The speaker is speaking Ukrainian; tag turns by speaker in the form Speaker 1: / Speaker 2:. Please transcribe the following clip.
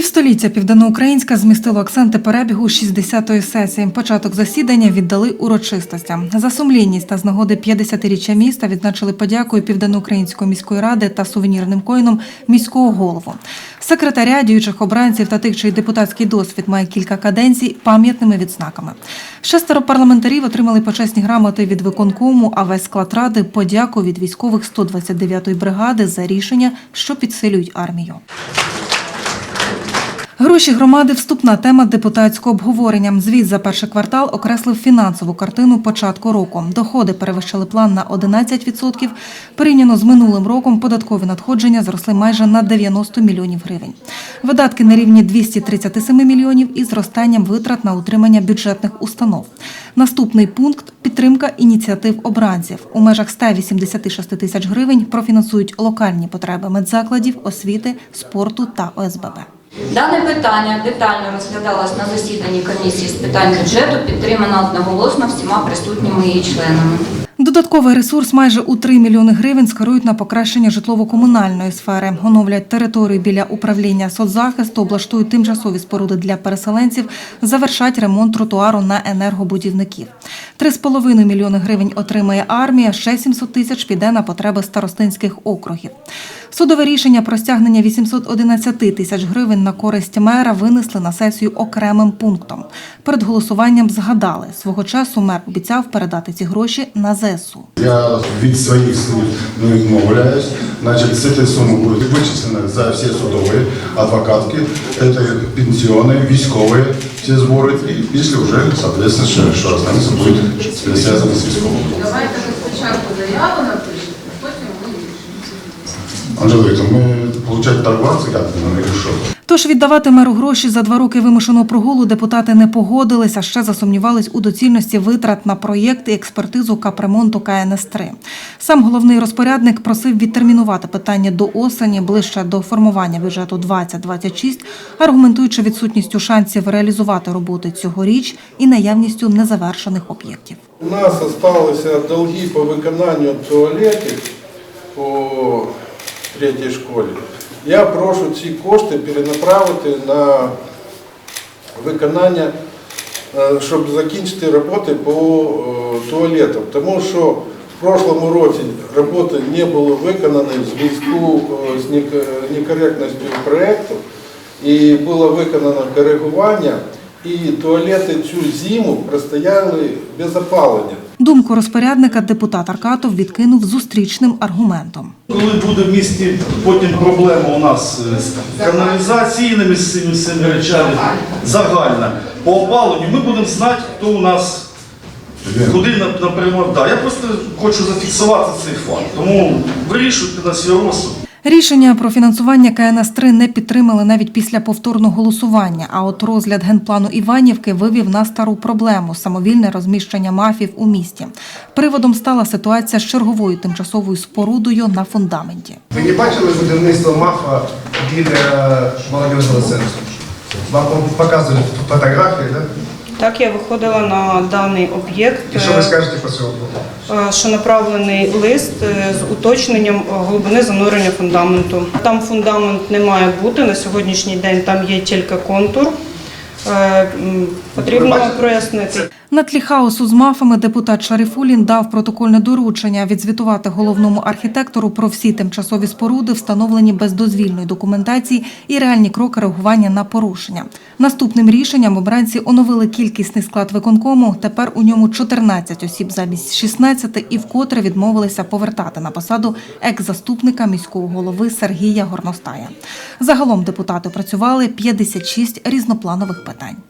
Speaker 1: Півстоліття Південноукраїнська змістило акценти перебігу 60-ї сесії. Початок засідання віддали урочистостям. За сумлінність та з нагоди 50-річчя міста відзначили подякою Південноукраїнської міської ради та сувенірним коїном міського голову. Секретаря, діючих обранців та тих, чий депутатський досвід має кілька каденцій, пам'ятними відзнаками. Шестеро парламентарів отримали почесні грамоти від виконкому, а весь склад ради подяку від військових 129-ї бригади за рішення, що підсилюють армію. Гроші громади вступна тема депутатського обговорення. Звіт за перший квартал окреслив фінансову картину початку року. Доходи перевищили план на 11%. Порівняно з минулим роком податкові надходження зросли майже на 90 мільйонів гривень. Видатки на рівні 237 мільйонів із зростанням витрат на утримання бюджетних установ. Наступний пункт підтримка ініціатив обранців. У межах 186 тисяч гривень профінансують локальні потреби медзакладів, освіти, спорту та ОСББ.
Speaker 2: Дане питання детально розглядалось на засіданні комісії з питань бюджету, підтримано одноголосно всіма присутніми її членами.
Speaker 1: Додатковий ресурс майже у 3 мільйони гривень скерують на покращення житлово-комунальної сфери. Оновлять територію біля управління соцзахисту, облаштують тимчасові споруди для переселенців, завершать ремонт тротуару на енергобудівників. 3,5 мільйони гривень отримає армія, ще 700 тисяч піде на потреби старостинських округів. Судове рішення про стягнення 811 тисяч гривень на користь мера винесли на сесію окремим пунктом. Перед голосуванням згадали, свого часу мер обіцяв передати ці гроші на ЗСУ.
Speaker 3: Я від своїх слів не відмовляюсь. Значить, з цієї суми буде вичислено за всі судові, адвокатки, це пенсіони, військові, всі збори. І після вже, соответственно, що, останеться, буде зв'язано з військовим.
Speaker 4: Давайте спочатку заяву ми
Speaker 3: Вікторовна, ми, виходить, торгуватися як ми що?
Speaker 1: Тож віддавати меру гроші за два роки вимушеного прогулу депутати не погодилися, ще засумнівались у доцільності витрат на проєкт і експертизу капремонту КНС-3. Сам головний розпорядник просив відтермінувати питання до осені, ближче до формування бюджету 2026, аргументуючи відсутністю шансів реалізувати роботи цьогоріч і наявністю незавершених об'єктів.
Speaker 5: У нас залишилися долги по виконанню туалетів по третій школі. Я прошу ці кошти перенаправити на виконання, е, щоб закінчити роботи по е, туалетам. Тому що в прошлому році роботи не були виконані в зв'язку е, з некоректністю проєкту і було виконано коригування, і туалети цю зиму простояли без опалення.
Speaker 1: Думку розпорядника депутат Аркатов відкинув зустрічним аргументом.
Speaker 6: Коли буде в місті потім проблема у нас е, з каналізаційними цими речами загальна по опаленню, ми будемо знати, хто у нас куди на- напряму. Да, я просто хочу зафіксувати цей факт. Тому вирішуйте на свій розсуд.
Speaker 1: Рішення про фінансування КНС-3 не підтримали навіть після повторного голосування. А от розгляд генплану Іванівки вивів на стару проблему самовільне розміщення мафів у місті. Приводом стала ситуація з черговою тимчасовою спорудою на фундаменті.
Speaker 7: Ви не бачили будівництво МАФа біля молодіжного центру? Вам показували фотографії, так?
Speaker 8: Так, я виходила на даний об'єкт,
Speaker 7: І що ви скажете по цьому?
Speaker 8: е, що направлений лист е, з уточненням е, глибини занурення фундаменту. Там фундамент не має бути на сьогоднішній день, там є тільки контур. Е, Потрібно прояснити.
Speaker 1: На тлі хаосу з мафами депутат Шарифулін дав протокольне доручення відзвітувати головному архітектору про всі тимчасові споруди, встановлені без дозвільної документації і реальні кроки реагування на порушення. Наступним рішенням обранці оновили кількісний склад виконкому. Тепер у ньому 14 осіб замість 16 і вкотре відмовилися повертати на посаду екс-заступника міського голови Сергія Горностая. Загалом депутати працювали 56 різнопланових питань.